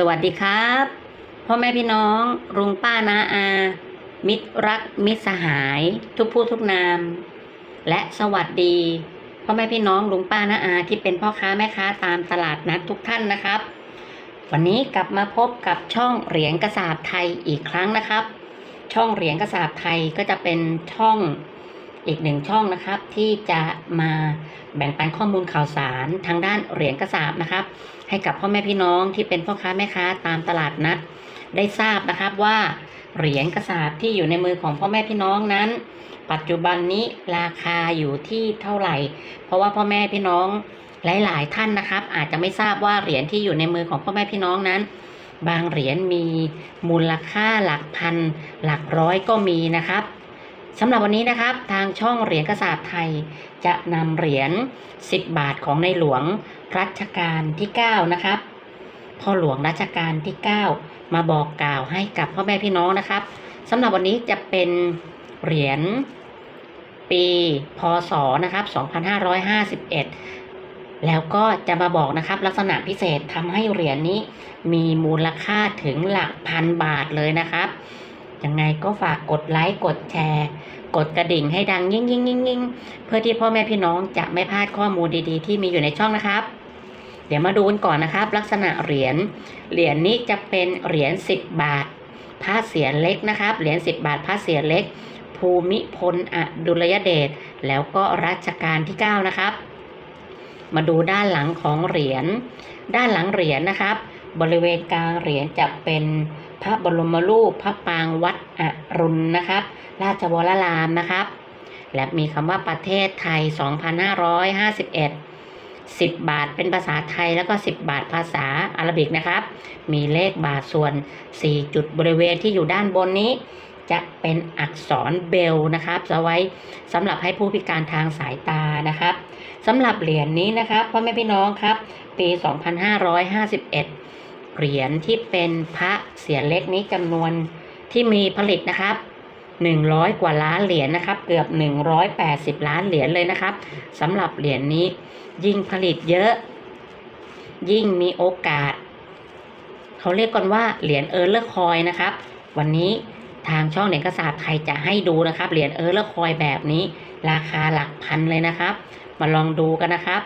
สวัสดีครับพ่อแม่พี่น้องลุงป้านาอา มิตรรักมิตรสหาย ทุกผู้ทุกนาม และสวัสดีพ่อแม่พี่น้องลุงป้านาอาที่เป็นพ่อค้าแม่ค้าตามตลาดนัดทุกท่านนะครับ วันนี้กลับมาพบกับช่องเหรียญกระสาบไทยอีกครั้งนะครับ ช่องเหรียญกระสาบไทยก็จะเป็นช่อง อีกหนึ่งช่องนะครับ ที่จะมาแบ่งปันข้อมูลข่าวสารทางด้านเหรียญกระสาบนะครับ ให้กับพ่อแม่พี่น้องที่เป็นพ่อค้าแม่ค้าตามตลาดนัด ได้ทราบนะครับว่าเหรียญกระสาบที่อยู่ในมือของพ่อแม่พี่น้องนั้น ปัจจุบันนี้ราคาอยู่ที่เท่าไหร่ เพราะว่าพ่อแม่พี่น้องหลาย ๆ ท่านนะครับ อาจจะไม่ทราบว่าเหรียญที่อยู่ในมือของพ่อแม่พี่น้องนั้น บางเหรียญมีมูลค่าหลักพัน หลักร้อยก็มีนะครับ สำหรับวันนี้นะครับทางช่องเหรียญกระสาบไทย จะนำเหรียญ 10 บาทของในหลวงรัชกาลที่ 9 นะครับพ่อหลวงรัชกาลที่ 9 มาบอกกล่าวให้กับพ่อแม่พี่น้องนะครับสำหรับวันนี้จะเป็นเหรียญปีพศนะครับ 2551 แล้วก็จะมาบอกนะครับลักษณะพิเศษทำให้เหรียญนี้มีมูลค่าถึงหลักพันบาทเลยนะครับ ยังไงก็ฝากกดไลค์กดแชร์ กดกระดิ่งให้ดังยิ่งยิ่งยิ่งยิ่งเพื่อที่พ่อแม่พี่น้องจะไม่พลาดข้อมูลดีๆ ที่มีอยู่ในช่องนะครับ เดี๋ยวมาดูกันก่อนนะครับ ลักษณะเหรียญเหรียญนี้จะเป็นเหรียญ10 บาทผ้าเสียเล็กนะครับ เหรียญ10 บาทผ้าเสียเล็ก ภูมิพลอดุลยเดชแล้วก็รัชกาลที่ 9 นะครับ มาดูด้านหลังของเหรียญด้านหลังเหรียญนะครับ บริเวณกลางเหรียญจะเป็น พระบรมรูปพระปางวัดอรุณนะครับ ราชวรารามนะครับ และมีคำว่าประเทศไทย 2551 10 บาทเป็นภาษาไทยแล้วก็ 10 บาทภาษาอาหรับิกนะครับ มีเลขบาทส่วน 4 จุดบริเวณที่อยู่ด้านบนนี้ จะเป็นอักษรเบลนะครับจะไว้สำหรับให้ผู้พิการทางสายตานะครับสำหรับเหรียญนี้นะครับพ่อแม่พี่น้องครับ ปี 2551 เหรียญที่เป็นพระเสียเล็กนี้จำนวนที่มีผลิตนะครับ100กว่าล้านเหรียญนะครับ เกือบ180ล้านเหรียญเลยนะครับสำหรับเหรียญนี้ ยิ่งผลิตเยอะ ยิ่งมีโอกาส เขาเรียกกันว่าเหรียญเออร์เลอร์คอยนะครับ วันนี้ทางช่องเหรียญกระสาบไทยจะให้ดูนะครับ เหรียญเออร์เลอร์คอยแบบนี้ ราคาหลักพันเลยนะครับ มาลองดูกันนะครับ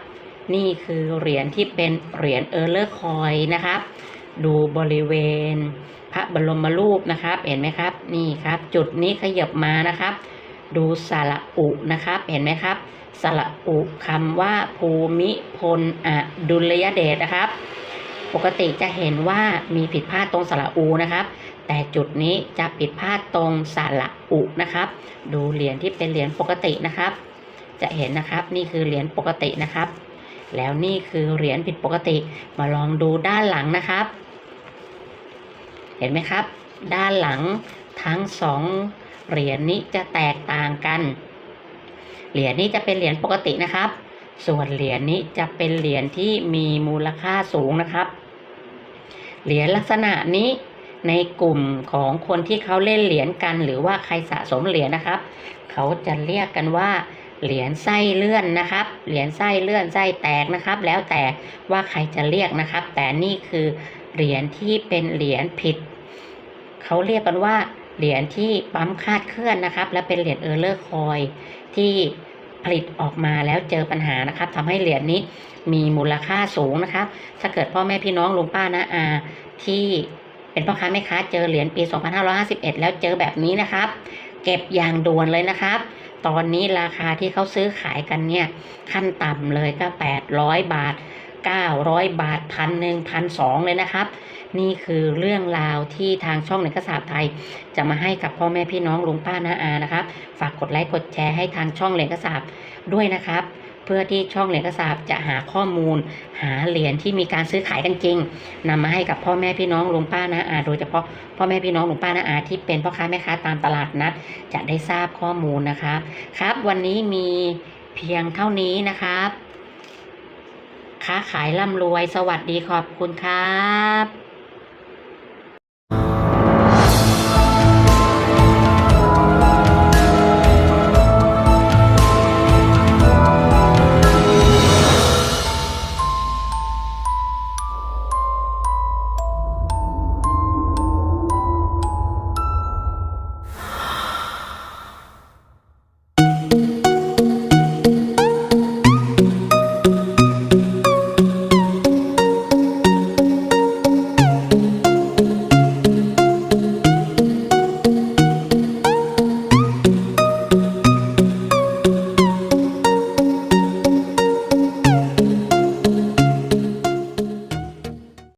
นี่คือเหรียญที่เป็นเหรียญเออร์เลอร์คอยนะครับ ดูบริเวณ พระบรมรูปนะครับ เห็นไหมครับ นี่ครับ จุดนี้ขยับมานะครับ ดูสระอุนะครับ เห็นไหมครับ สระอุคำว่าภูมิพลอดุลยเดชนะครับ ปกติจะเห็นว่ามีผิดพลาดตรงสระอูนะครับ แต่จุดนี้จะผิดพลาดตรงสระอุนะครับ ดูเหรียญที่เป็นเหรียญปกตินะครับ จะเห็นนะครับนี่คือเหรียญปกตินะครับแล้วนี่คือเหรียญผิดปกติมาลองดูด้านหลังนะครับ เห็นไหมครับ ด้านหลังทั้งสองเหรียญนี้จะแตกต่างกัน เหรียญนี้จะเป็นเหรียญปกตินะครับ ส่วนเหรียญนี้จะเป็นเหรียญที่มีมูลค่าสูงนะครับ เหรียญลักษณะนี้ในกลุ่มของคนที่เขาเล่นเหรียญกัน หรือว่าใครสะสมเหรียญนะครับ เขาจะเรียกกันว่าเหรียญไส้เลื่อนนะครับ เหรียญไส้เลื่อนไส้แตกนะครับ แล้วแต่ว่าใครจะเรียกนะครับ แต่นี่คือเหรียญที่เป็นเหรียญผิด เขาเรียกกันว่าเหรียญที่ปั๊มคาดเคลื่อนนะครับ และเป็นเหรียญเออร์เลอร์คอยที่ผลิตออกมาแล้วเจอปัญหานะครับทำให้เหรียญนี้มีมูลค่าสูงนะครับ ถ้าเกิดพ่อแม่พี่น้องลุงป้านะอาที่เป็นพ่อค้าแม่ค้าเจอเหรียญปี 2551 แล้วเจอแบบนี้นะครับ เก็บอย่างด่วนเลยนะครับ ตอนนี้ราคาที่เขาซื้อขายกันเนี่ย ขั้นต่ำเลยก็ 800 บาท 900 บาทพันหนึ่งพันสองเลยนะครับ นี่คือเรื่องราวที่ทางช่องเหนือกระสาบไทย จะมาให้กับพ่อแม่พี่น้องลุงป้าน้าอานะครับ ฝากกดไลค์กดแชร์ให้ทางช่องเหรียญกระสาบด้วยนะครับเพื่อที่ช่องเหรียญกระสาบจะหาข้อมูล หาเหรียญที่มีการซื้อขายกันจริงนำมาให้กับพ่อแม่พี่น้องลุงป้านาอาโดยเฉพาะพ่อแม่พี่น้องลุงป้านาอาที่เป็นพ่อค้าแม่ค้าตามตลาดนัด จะได้ทราบข้อมูลนะครับ ครับ วันนี้มีเพียงเท่านี้นะครับ ค้าขายร่ำรวย สวัสดีขอบคุณครับ